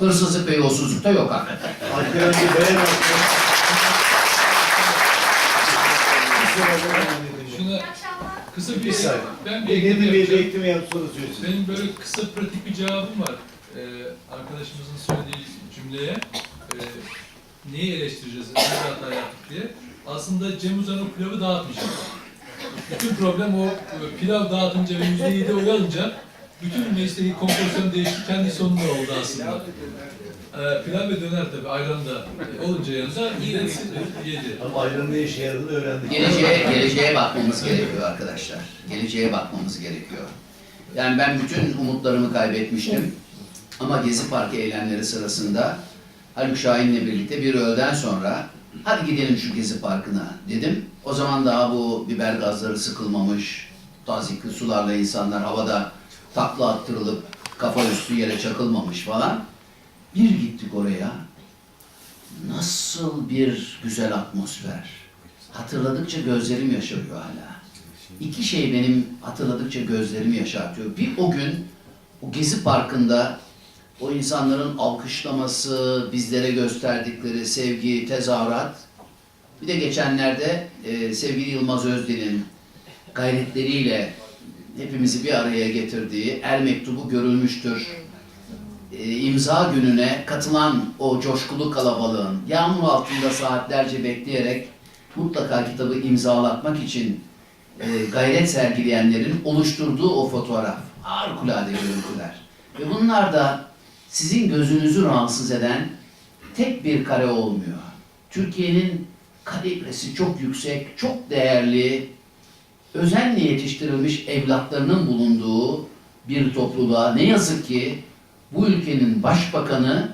Hırsızlık ve yok. Arkadan bir beyan attı. Şuna kısa bir, saniye. ben bir ekleme yapacağım. ekleme. Benim böyle kısa pratik bir cevabım var. Ee, arkadaşımızın söylediği cümleye e, neyi eleştireceğiz, nerede hata yaptık diye. Aslında Cem Uzan o pilavı dağıtmış. Bütün problem o e, pilav dağıtınca ve yüzde yedi oy alınca bütün meclisteki kompozisyon değişti, kendi sonunda oldu aslında. Ee, pilav ve döner tabii ayran da olunca yanında millet yedi. Ama ayranın ne işe yaradığını öğrendik. Geleceğe, geleceğe bakmamız gerekiyor arkadaşlar. Geleceğe bakmamız gerekiyor. Yani ben bütün umutlarımı kaybetmiştim. Ama Gezi Parkı eylemleri sırasında Haluk Şahin'le birlikte bir öğleden sonra hadi gidelim şu Gezi Parkı'na dedim. O zaman daha bu biber gazları sıkılmamış, tazikli sularla insanlar havada takla attırılıp kafa üstü yere çakılmamış falan. Bir gittik oraya. Nasıl bir güzel atmosfer. Hatırladıkça gözlerim yaşarıyor hala. İki şey benim hatırladıkça gözlerimi yaşartıyor. Bir o gün o Gezi Parkı'nda o insanların alkışlaması, bizlere gösterdikleri sevgi, tezahürat. Bir de geçenlerde e, sevgili Yılmaz Özdil'in gayretleriyle hepimizi bir araya getirdiği El Mektubu görülmüştür e, imza gününe katılan o coşkulu kalabalığın yağmur altında saatlerce bekleyerek mutlaka kitabı imzalatmak için e, gayret sergileyenlerin oluşturduğu o fotoğraf. Harikulade görüntüler. Ve bunlar da sizin gözünüzü rahatsız eden tek bir kare olmuyor. Türkiye'nin kalibresi çok yüksek, çok değerli, özenle yetiştirilmiş evlatlarının bulunduğu bir topluluğa ne yazık ki bu ülkenin başbakanı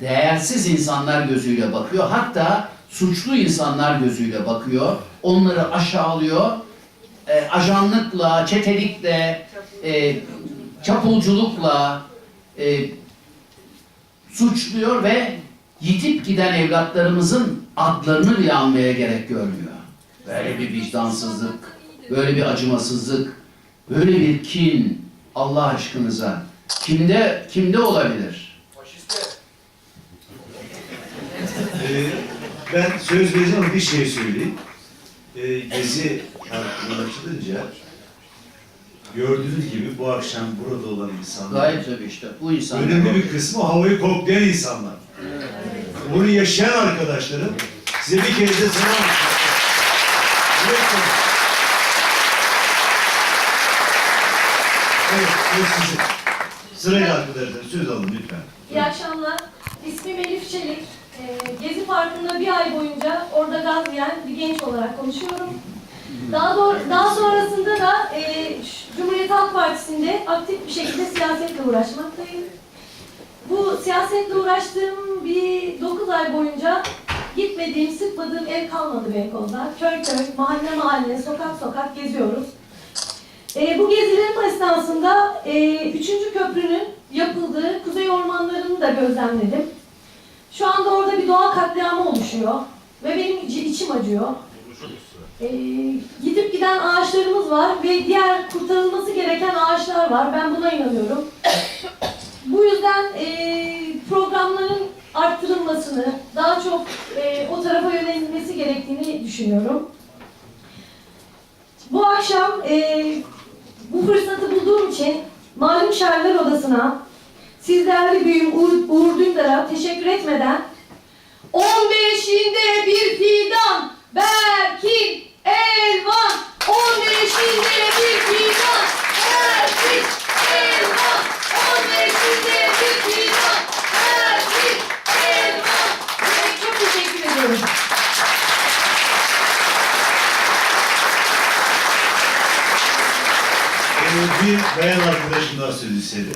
değersiz insanlar gözüyle bakıyor. Hatta suçlu insanlar gözüyle bakıyor. Onları aşağılıyor. E, ajanlıkla, çetelikle, e, çapulculukla e, suçluyor ve yitip giden evlatlarımızın adlarını bile almaya gerek görmüyor. Böyle bir vicdansızlık, böyle bir acımasızlık, böyle bir kin Allah aşkınıza kimde kimde olabilir? Ee, ben söz vereceğim ama bir şey söyleyeyim. Ee, Gezi Parkı'nın açılınca gördüğünüz gibi bu akşam burada olan insanlar Gayet tabii işte bu insanlar. önemli bir kısmı havayı koklayan insanlar. Bunu yaşayan arkadaşlarım size bir kere de selam. Evet, söz sizin. Sırayla arkadaşlar söz alın lütfen. İyi akşamlar. İsmim Elif Çelik. Ee, Gezi Parkı'nda bir ay boyunca orada gaz yiyen bir genç olarak konuşuyorum. Daha, doğru, daha sonrasında da e, Cumhuriyet Halk Partisi'nde aktif bir şekilde siyasetle uğraşmaktayım. Bu siyasetle uğraştığım bir 9 ay boyunca gitmediğim, sıkmadığım ev kalmadı Beykoz'da. Köy köy, mahalle mahalle, sokak sokak geziyoruz. E, bu gezilerim esnasında e, 3. köprünün yapıldığı kuzey ormanlarını da gözlemledim. Şu anda orada bir doğa katliamı oluşuyor ve benim içi- içim acıyor. E, gidip giden ağaçlarımız var ve diğer kurtarılması gereken ağaçlar var. Ben buna inanıyorum. Bu yüzden e, programların arttırılmasını, daha çok e, o tarafa yönelilmesi gerektiğini düşünüyorum. Bu akşam e, bu fırsatı bulduğum için Malum Şairler Odası'na siz değerli büyüğüm Uğur, Uğur Dündar'a teşekkür etmeden 15'inde bir fidan Berkin Elvan. 15'inde bir fidan Berkin Elvan 15'inde bir fidan Berkin Elvan Evet, Çok teşekkür ediyorum. Ee, bayan arkadaşım daha söz istedi.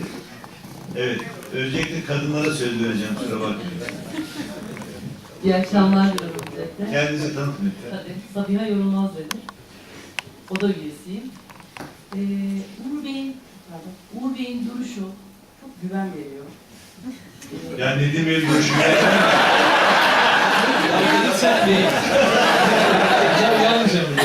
Evet, öncelikle kadınlara söz vereceğim, kusura bakmayın. İyi akşamlar diliyorum öncelikle. Kendinizi tanıtın lütfen. Tabii, Sabiha Yorulmaz Vedir. Oda üyesiyim. Ee, Uğur Bey'in, pardon, Uğur Bey'in duruşu çok güven veriyor. Ee, Yani Nedim Bey'in duruşu Sen değil. Ya yanlış ama.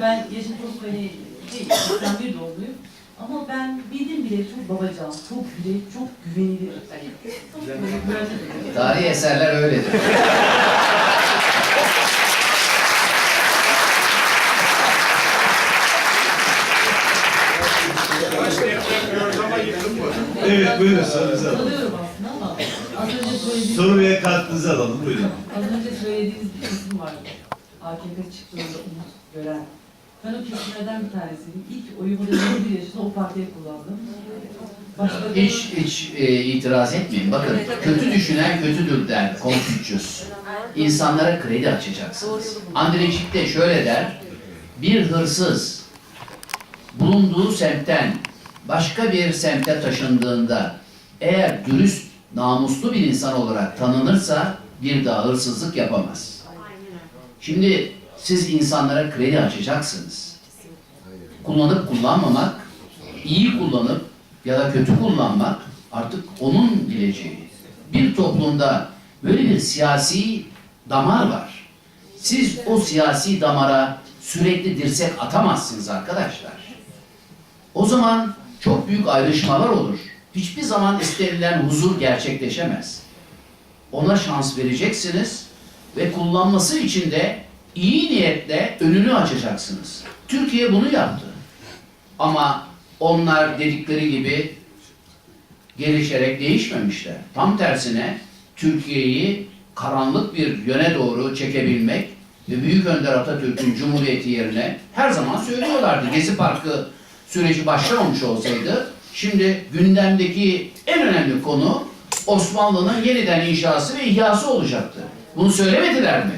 Gerçekten ben yaşım çok hani değil, 81 doğumluyum. Ama ben bildim bile çok babacan, çok güle, çok güvenilir. Hani çok böyle güvenli. Tarihi eserler öyledir. Evet buyurun sorunuzu alalım. Alıyorum aslında ama az önce söylediğiniz, Soruya katkınızı alalım buyurun. az önce söylediğiniz bir kesim vardı. AKP çıktığında. Ben o kesimlerden bir tanesiydim. İlk oyumu da 21 yaşında o partiye kullandım. Başka Hiç hiç e, itiraz etmeyin. Bakın kötü düşünen kötüdür der Konfüçyüs. İnsanlara kredi açacaksınız. Andrejik de şöyle der. Bir hırsız bulunduğu semtten başka bir semte taşındığında eğer dürüst, namuslu bir insan olarak tanınırsa bir daha hırsızlık yapamaz. Şimdi siz insanlara kredi açacaksınız. Kullanıp kullanmamak, iyi kullanıp ya da kötü kullanmak artık onun bileceği. Bir toplumda böyle bir siyasi damar var. Siz o siyasi damara sürekli dirsek atamazsınız arkadaşlar. O zaman çok büyük ayrışmalar olur. Hiçbir zaman istenilen huzur gerçekleşemez. Ona şans vereceksiniz ve kullanması için de iyi niyetle önünü açacaksınız. Türkiye bunu yaptı. Ama onlar dedikleri gibi gelişerek değişmemişler. Tam tersine Türkiye'yi karanlık bir yöne doğru çekebilmek ve Büyük Önder Atatürk'ün Cumhuriyeti yerine her zaman söylüyorlardı. Gezi Parkı süreci başlamamış olsaydı şimdi gündemdeki en önemli konu Osmanlı'nın yeniden inşası ve ihyası olacaktı. Bunu söylemediler mi?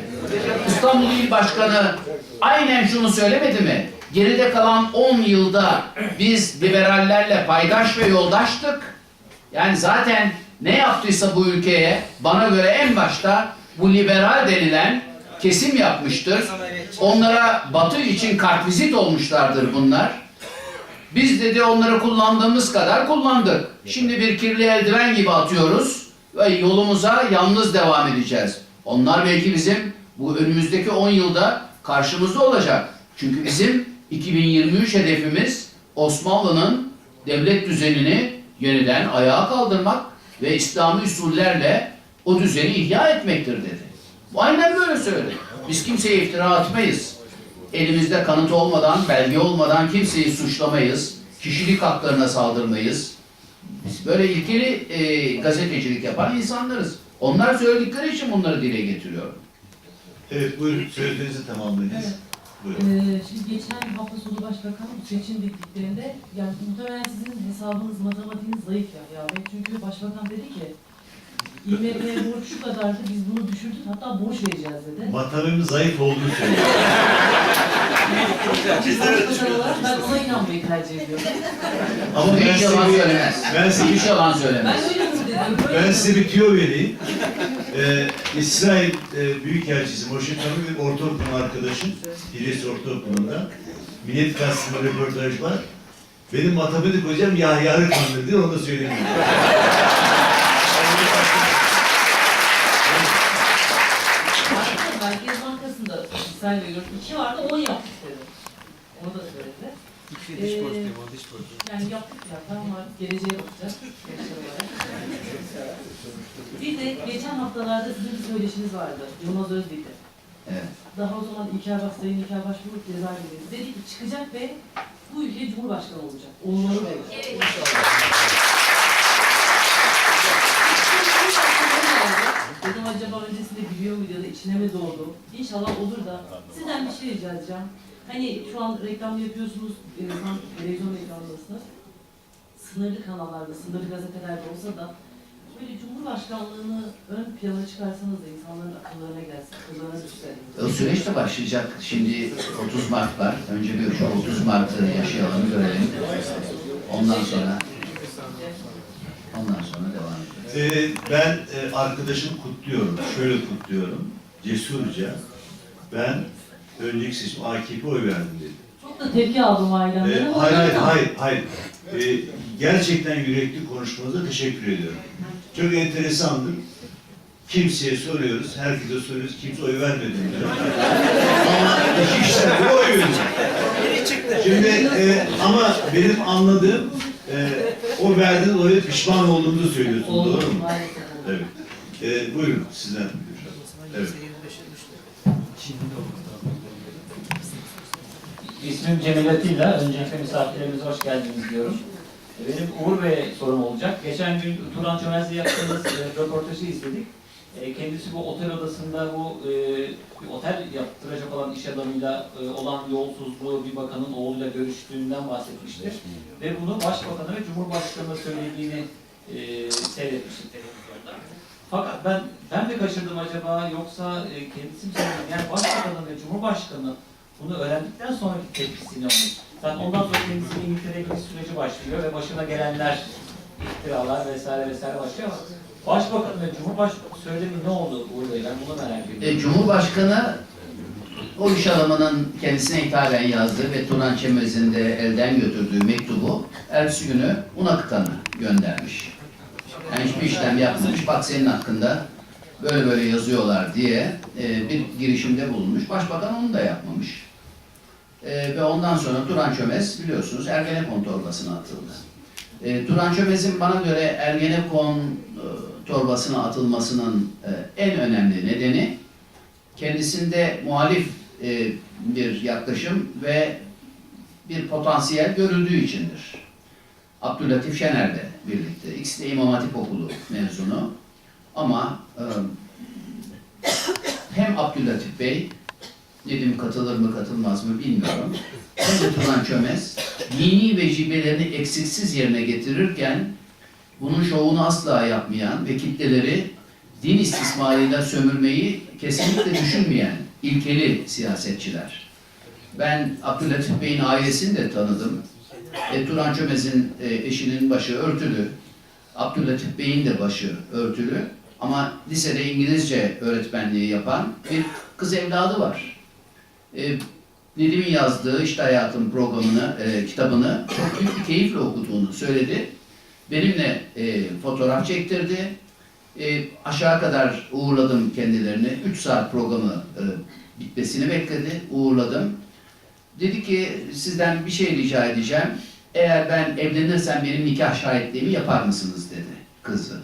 İstanbul İl Başkanı aynen şunu söylemedi mi? Geride kalan 10 yılda biz liberallerle paydaş ve yoldaştık. Yani zaten ne yaptıysa bu ülkeye bana göre en başta bu liberal denilen kesim yapmıştır. Onlara batı için kartvizit olmuşlardır bunlar. Biz dedi onları kullandığımız kadar kullandık. Şimdi bir kirli eldiven gibi atıyoruz ve yolumuza yalnız devam edeceğiz. Onlar belki bizim bu önümüzdeki 10 yılda karşımızda olacak. Çünkü bizim 2023 hedefimiz Osmanlı'nın devlet düzenini yeniden ayağa kaldırmak ve İslami usullerle o düzeni ihya etmektir dedi. Bu aynen böyle söyledi. Biz kimseye iftira atmayız. Elimizde kanıt olmadan, belge olmadan kimseyi suçlamayız. Kişilik haklarına saldırmayız. Biz böyle ilkeli e, gazetecilik yapan insanlarız. Onlar söyledikleri için bunları dile getiriyorum. Evet buyurun sözlerinizi tamamlayınız. Evet. Buyurun. Ee, şimdi geçen hafta sonu başbakan seçim bittiklerinde yani muhtemelen sizin hesabınız, matematiğiniz zayıf ya. ya. Ve çünkü başbakan dedi ki IMF'ye borç şu kadardı biz bunu düşürdük hatta borç vereceğiz dedi. Matemimiz zayıf olduğunu söylüyor. Biz başbakan olarak ben ona inanmayı tercih ediyorum. Ama ben Hiç yalan size, söylemez. ben size, Hiç yalan Ben söylemez. öyle mi dedim? Böyle ben size bir tüyo vereyim. Ee, İsrail e, Büyükelçisi Moshe Tanrı bir ortaokul arkadaşım. Filis Ortaokulu'nda. Millet Gazetesi'nde röportaj var. Benim matematik hocam Yahya Arıkan'dır diye onu da söyleyeyim. Merkez Bankası'nda İsrail veriyorum. iki vardı, on yaptık dedi. Onu da söyledi. İki diş Ee, pozitif, o diş pozitif. Yani yaptık ya, tamam artık geleceğe bakacağız. Bir de geçen haftalarda sizin bir söyleşiniz vardı. Yılmaz Özdil'de. Evet. Daha o zaman İlker Baş, Sayın İlker Başbuğ cezaevindeydi. Dedi ki çıkacak ve bu ülke Cumhurbaşkanı olacak. Olmalı dedi. Evet. Dedim acaba öncesinde biliyor muydu ya da içine mi doğdu? İnşallah olur da sizden bir şey rica edeceğim. Hani şu an reklam yapıyorsunuz, e, televizyon reklamındasınız. Sınırlı kanallarda, sınırlı gazetelerde olsa da böyle Cumhurbaşkanlığını ön plana çıkarsanız da insanların akıllarına gelsin, akıllarına düşse. O süreç de başlayacak. Şimdi 30 Mart var. Önce bir şu 30 Mart'ı yaşayalım, görelim. Ondan sonra ondan sonra devam edeceğiz. Ee, ben e, arkadaşımı kutluyorum. Şöyle kutluyorum. Cesurca. Ben önceki seçim AKP oy verdim dedi. Çok da tepki aldım Ee, ailemden. hayır, hayır, hayır, hayır. Ee, gerçekten yürekli konuşmanıza teşekkür ediyorum. Çok enteresandır. Kimseye soruyoruz, herkese soruyoruz, kimse oy vermedi. Ama iki kişiler de oy. Şimdi e, ama benim anladığım e, o verdiğin oya pişman olduğunu söylüyorsun. Oldu, Doğru mu? maalesef. Evet. E, buyurun sizden. Evet. İsmim Cemil Atilla. Öncelikle misafirlerimize hoş geldiniz diyorum. Benim Uğur Bey'e sorum olacak. Geçen gün Turan Çömez'le yaptığımız e, röportajı izledik. E, kendisi bu otel odasında bu e, bir otel yaptıracak olan iş adamıyla e, olan yolsuzluğu bir bakanın oğluyla görüştüğünden bahsetmiştir. Ve bunu Başbakan'a ve Cumhurbaşkanı'na söylediğini e, seyretmiştik televizyonda. Fakat ben ben mi kaçırdım acaba yoksa e, kendisi mi söyledi? Yani Başbakan'ın ve Cumhurbaşkanı bunu öğrendikten sonraki tepkisi ne olmuş? Zaten ondan sonra kendisinin İngiltere'ye gidiş süreci başlıyor ve başına gelenler, iftiralar vesaire vesaire başlıyor ama Başbakan ve Cumhurbaşkanı söylemi ne oldu Bey? Ben bunu merak ediyorum. E, Cumhurbaşkanı o iş adamının kendisine hitaben yazdığı ve Turan Çemez'in de elden götürdüğü mektubu ertesi günü Unakıtan'a göndermiş. Yani hiçbir işlem yapmamış. Bak senin hakkında böyle böyle yazıyorlar diye e, bir girişimde bulunmuş. Başbakan onu da yapmamış. E, ve ondan sonra Turan Çömez biliyorsunuz Ergenekon torbasına atıldı. E, Turan Çömez'in bana göre Ergenekon e, torbasına atılmasının e, en önemli nedeni kendisinde muhalif e, bir yaklaşım ve bir potansiyel görüldüğü içindir. Abdülatif Şener'le birlikte. İkisi de İmam Hatip Okulu mezunu. Ama e, hem Abdülatif Bey, Nedim katılır mı katılmaz mı bilmiyorum. Hem de Turan Çömez, dini vecibelerini eksiksiz yerine getirirken bunun şovunu asla yapmayan ve kitleleri din istismarıyla sömürmeyi kesinlikle düşünmeyen ilkeli siyasetçiler. Ben Abdülatif Bey'in ailesini de tanıdım. E, Turan Çömez'in e, eşinin başı örtülü. Abdülatif Bey'in de başı örtülü. Ama lisede İngilizce öğretmenliği yapan bir kız evladı var. E, Nedim'in yazdığı İşte Hayatım programını, e, kitabını çok büyük bir keyifle okuduğunu söyledi. Benimle e, fotoğraf çektirdi. E, aşağı kadar uğurladım kendilerini. 3 saat programı e, bitmesini bekledi. Uğurladım. Dedi ki sizden bir şey rica edeceğim. Eğer ben evlenirsem benim nikah şahitliğimi yapar mısınız dedi kızı.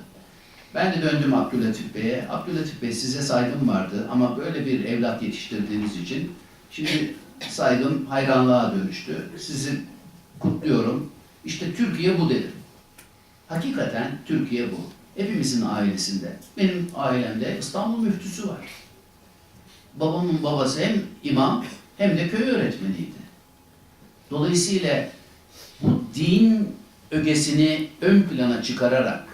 Ben de döndüm Abdülatif Bey'e. Abdülatif Bey size saygım vardı ama böyle bir evlat yetiştirdiğiniz için şimdi saygım hayranlığa dönüştü. Sizi kutluyorum. İşte Türkiye bu dedim. Hakikaten Türkiye bu. Hepimizin ailesinde. Benim ailemde İstanbul müftüsü var. Babamın babası hem imam hem de köy öğretmeniydi. Dolayısıyla bu din ögesini ön plana çıkararak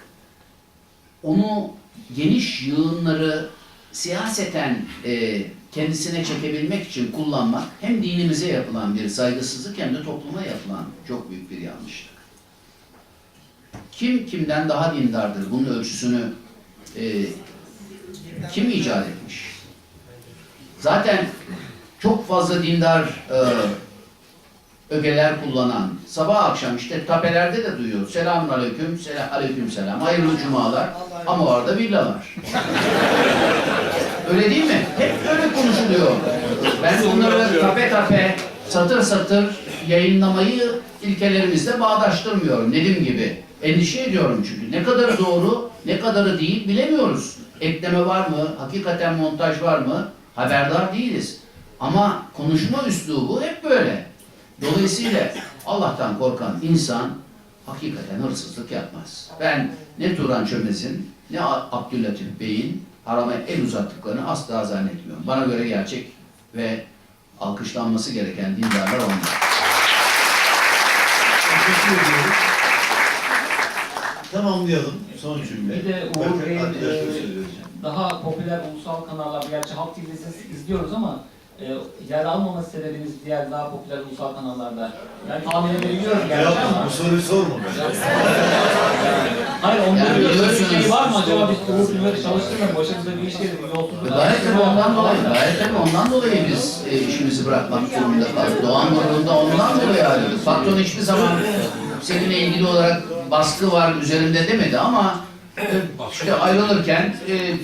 onu geniş yığınları siyaseten e, kendisine çekebilmek için kullanmak hem dinimize yapılan bir saygısızlık hem de topluma yapılan çok büyük bir yanlışlık. Kim kimden daha dindardır? Bunun ölçüsünü e, kim icat etmiş? Zaten çok fazla dindar e, ögeler kullanan, sabah akşam işte tapelerde de duyuyor. Selamun aleyküm, selam, aleyküm selam, hayırlı cumalar ama orada villa var. öyle değil mi? Hep öyle konuşuluyor. Ben bunları tape tape, satır satır yayınlamayı ilkelerimizle bağdaştırmıyorum. Nedim gibi. Endişe ediyorum çünkü. Ne kadarı doğru, ne kadarı değil bilemiyoruz. Ekleme var mı? Hakikaten montaj var mı? Haberdar değiliz. Ama konuşma üslubu hep böyle. Dolayısıyla Allah'tan korkan insan hakikaten hırsızlık yapmaz. Ben ne Turan Çömez'in ne Abdülatif Bey'in harama el uzattıklarını asla zannetmiyorum. Bana göre gerçek ve alkışlanması gereken dindarlar onlar. Teşekkür ediyorum. Tamamlayalım. Son cümle. Bir de Uğur Bey'in e, daha popüler ulusal kanallar, gerçi Halk TV'de siz izliyoruz ama e, yer almaması sebebiniz diğer daha popüler ulusal kanallarda. Yani tahmin edebiliyorum Ya ama. bu soruyu sorma ben. Hayır onların Yani yani bir şey var mı acaba biz Uğur Filmleri çalıştırmıyor, başımıza bir iş gelir, bir yolsuzluk. Gayet tabii ondan dolayı, gayet tabii ondan dolayı biz e, işimizi bırakmak durumunda kaldık. Doğan grubunda ondan dolayı ayrıldık. Patron hiçbir zaman seninle ilgili olarak baskı var üzerinde demedi ama e, işte ayrılırken e,